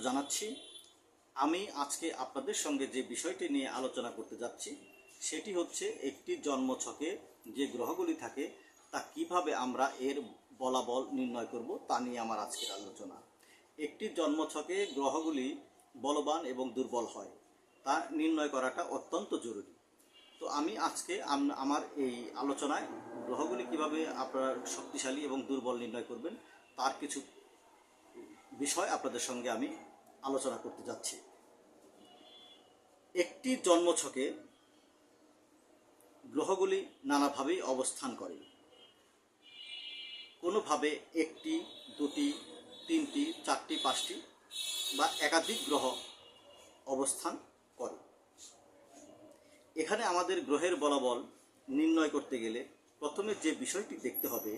জানাচ্ছি, আমি আজকে আপনাদের সঙ্গে যে বিষয়টি নিয়ে আলোচনা করতে যাচ্ছি, সেটি হচ্ছে একটি জন্মছকে যে গ্রহগুলি থাকে, তা কীভাবে আমরা এর বলাবল নির্ণয় করব তা নিয়ে আমার আজকের আলোচনা। একটি জন্মছকে গ্রহগুলি বলবান এবং দুর্বল হয়, তা নির্ণয় করাটা অত্যন্ত জরুরি। তো আমি আজকে আম- আমার এই আলোচনায় গ্রহগুলি কীভাবে আপনার শক্তিশালী এবং দুর্বল নির্ণয় করবেন, তার কিছু বিষয় আপনাদের সঙ্গে আমি আলোচনা করতে যাচ্ছি। একটি জন্মছকে গ্রহগুলি নানাভাবেই অবস্থান করে। কোনোভাবে একটি, দুটি, তিনটি, চারটি, পাঁচটি বা একাধিক গ্রহ অবস্থান করে। এখানে আমাদের গ্রহের বলাবল নির্ণয় করতে গেলে প্রথমে যে বিষয়টি দেখতে হবে,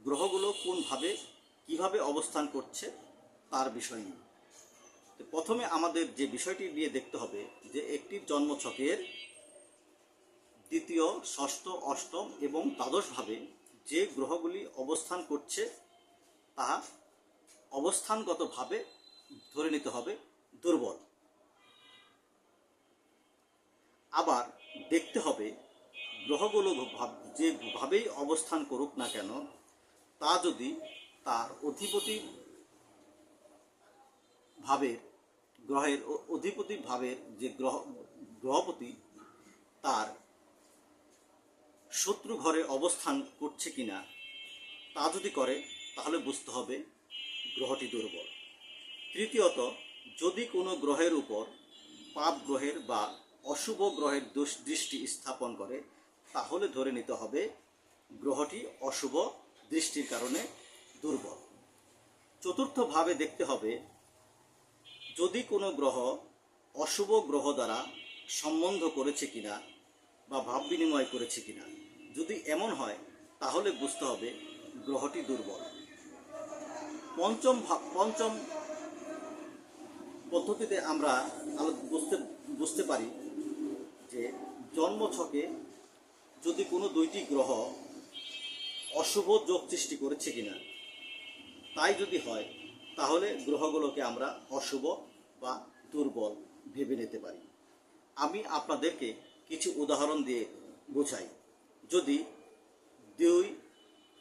গ্রহগুলো কোনভাবে কীভাবে অবস্থান করছে তার বিষয় নিয়ে। তো প্রথমে আমাদের যে বিষয়টি নিয়ে দেখতে হবে যে একটি জন্মছকের দ্বিতীয়, ষষ্ঠ, অষ্টম এবং দ্বাদশভাবে যে গ্রহগুলি অবস্থান করছে তা অবস্থানগতভাবে ধরে নিতে হবে দুর্বল। আবার দেখতে হবে গ্রহগুলো ভাব- যেভাবেই অবস্থান করুক না কেন, তা যদি তার অধিপতি ভাবের গ্রহের অধিপতি ভাবের যে গ্রহ, গ্রহপতি, তার শত্রু ঘরে অবস্থান করছে কিনা, তা যদি করে, তাহলে বুঝতে হবে গ্রহটি দুর্বল। তৃতীয়ত, যদি কোনো গ্রহের উপর পাপ গ্রহের বা অশুভ গ্রহের দোষ, দৃষ্টি স্থাপন করে, তাহলে ধরে নিতে হবে গ্রহটি অশুভ দৃষ্টির কারণে দুর্বল। চতুর্থভাবে দেখতে হবে, যদি কোনো গ্রহ অশুভ গ্রহ দ্বারা সম্বন্ধ করেছে কিনা বা ভাব বিনিময় করেছে কিনা, যদি এমন হয়, তাহলে বুঝতে হবে গ্রহটি দুর্বল। পঞ্চম পঞ্চম পদ্ধতিতে আমরা বুঝতে বুঝতে পারি যে জন্মছকে যদি কোনো দুইটি গ্রহ অশুভ যোগ সৃষ্টি করেছে কিনা তাই যদি হয়, তাহলে গ্রহগুলোকে আমরা অশুভ বা দুর্বল ভেবে নিতে পারি। আমি আপনাদেরকে কিছু উদাহরণ দিয়ে বোঝাই। যদি দুই,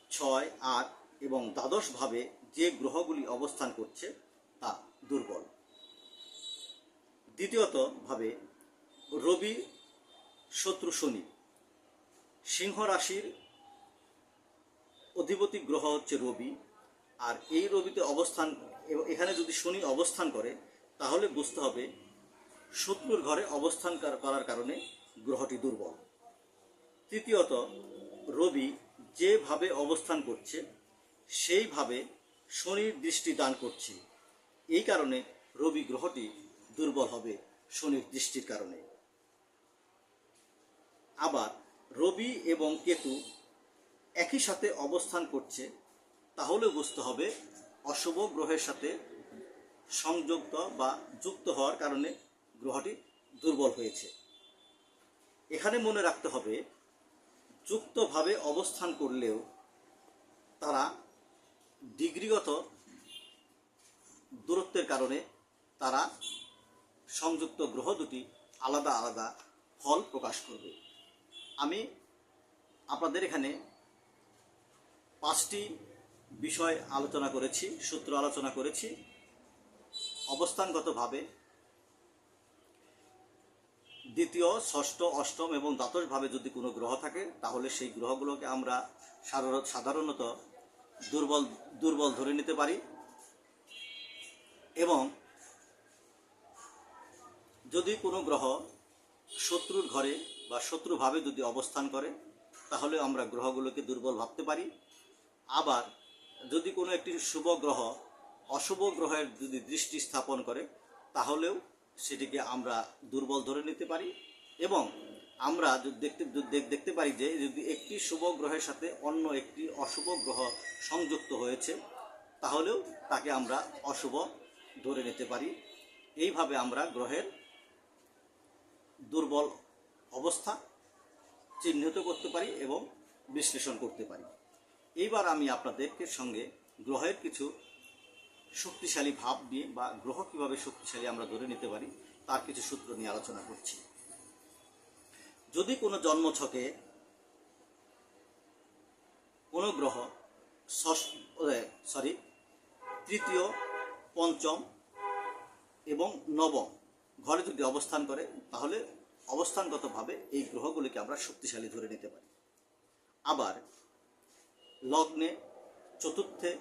ছয়, আট এবং দ্বাদশভাবে যে গ্রহগুলি অবস্থান করছে, তা দুর্বল। দ্বিতীয়ত ভাবে রবি শত্রু শনি। সিংহ রাশির অধিপতি গ্রহ হচ্ছে রবি। আর এই রবিতে অবস্থান এখানে যদি শনি অবস্থান করে, তাহলে বুঝতে হবে শত্রুর ঘরে অবস্থান করার কারণে গ্রহটি দুর্বল। তৃতীয়ত রবি যেভাবে অবস্থান করছে, সেইভাবে শনির দৃষ্টি দান করছে। এই কারণে রবি গ্রহটি দুর্বল হবে শনির দৃষ্টির কারণে। আবার, রবি এবং কেতু একই সাথে অবস্থান করছে তাহলে বুঝতে হবে অশুভ গ্রহের সাথে সংযুক্ত বা যুক্ত হওয়ার কারণে গ্রহটি দুর্বল হয়েছে। এখানে মনে রাখতে হবে, যুক্তভাবে অবস্থান করলেও তারা ডিগ্রিগত দূরত্বের কারণে তারা সংযুক্ত গ্রহ দুটি আলাদা আলাদা ফল প্রকাশ করবে। আমি আপনাদের এখানে পাঁচটি বিষয় আলোচনা করেছি, সূত্র আলোচনা করেছি, অবস্থানগতভাবে। দ্বিতীয়, ষষ্ঠ, অষ্টম এবং দ্বাদশভাবে যদি কোনো গ্রহ থাকে, তাহলে সেই গ্রহগুলোকে আমরা সাধারণ- সাধারণত দুর্বল দুর্বল ধরে নিতে পারি। এবং যদি কোনো গ্রহ শত্রুর ঘরে বা শত্রুভাবে যদি অবস্থান করে, তাহলে আমরা গ্রহগুলোকে দুর্বল ভাবতে পারি। আবার যদি কোনো একটি শুভ গ্রহ অশুভ গ্রহের যদি দৃষ্টি স্থাপন করে, তাহলেও সেটিকে আমরা দুর্বল ধরে নিতে পারি এবং আমরা যদি দেখতে দেখতে পারি যে যদি একটি শুভ গ্রহের সাথে অন্য একটি অশুভ গ্রহ সংযুক্ত হয়েছে, তাহলেও তাকে আমরা অশুভ ধরে নিতে পারি। এইভাবে আমরা গ্রহের দুর্বল অবস্থা চিহ্নিত করতে পারি এবং বিশ্লেষণ করতে পারি। এইবার আমি আপনাদেরকে সঙ্গে গ্রহের কিছু শক্তিশালী ভাব নিয়ে বা গ্রহ কীভাবে শক্তিশালী আমরা ধরে নিতে পারি, তার কিছু সূত্র নিয়ে আলোচনা করছি। যদি কোনো জন্মছকে কোনো গ্রহ সরি তৃতীয়, পঞ্চম এবং নবম ঘরে যদি অবস্থান করে, তাহলে অবস্থানগতভাবে এই গ্রহগুলিকে আমরা শক্তিশালী ধরে নিতে পারি। আবার লগ্নে চতুর্থে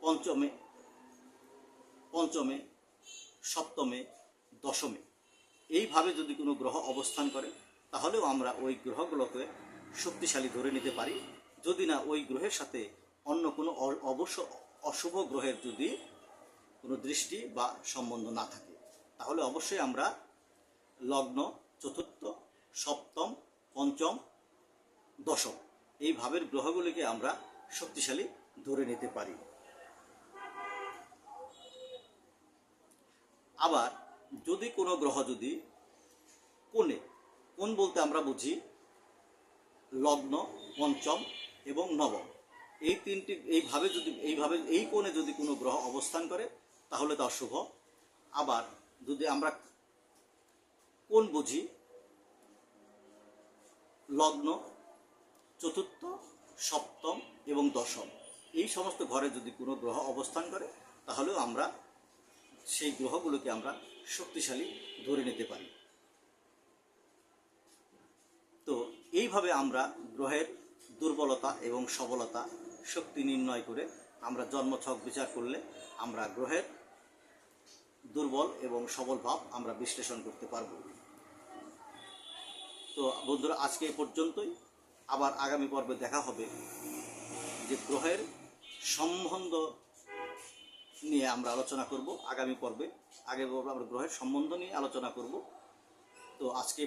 পঞ্চমে পঞ্চমে, সপ্তমে, দশমে। এইভাবে যদি কোনো গ্রহ অবস্থান করে, তাহলেও আমরা ওই গ্রহগুলোকে শক্তিশালী ধরে নিতে পারি। যদি না, ওই গ্রহের সাথে অন্য কোনো অবশ্য অশুভ গ্রহের যদি কোনো দৃষ্টি বা সম্বন্ধ না থাকে, তাহলে অবশ্যই আমরা লগ্ন, চতুর্থ, সপ্তম, পঞ্চম, দশম এই ভাবের গ্রহগুলিকে আমরা শক্তিশালী ধরে নিতে পারি। আবার যদি কোনো গ্রহ যদি কোণে কোন বলতে আমরা বুঝি লগ্ন, পঞ্চম এবং নবম। এই তিনটি এইভাবে যদি এইভাবে এই কোণে যদি কোনো গ্রহ অবস্থান করে, তাহলে তা শুভ। আবার যদি আমরা কোন বুঝি লগ্ন চতুর্থ, সপ্তম এবং দশম। এই সমস্ত ঘরে যদি কোনো গ্রহ অবস্থান করে, তাহলেও আমরা সেই গ্রহগুলোকে আমরা শক্তিশালী ধরে নিতে পারি। তো এইভাবে আমরা গ্রহের দুর্বলতা এবং সবলতা শক্তি নির্ণয় করে আমরা জন্মছক বিচার করলে আমরা গ্রহের দুর্বল এবং সবল ভাব আমরা বিশ্লেষণ করতে পারব। তো বন্ধুরা, আজকে এই পর্যন্তই। আবার আগামী পর্বে দেখা হবে যে গ্রহের সম্বন্ধ নিয়ে আমরা আলোচনা করব আগামী পর্বে। আগে পর্বে আমরা গ্রহের সম্বন্ধ নিয়ে আলোচনা করব। তো আজকে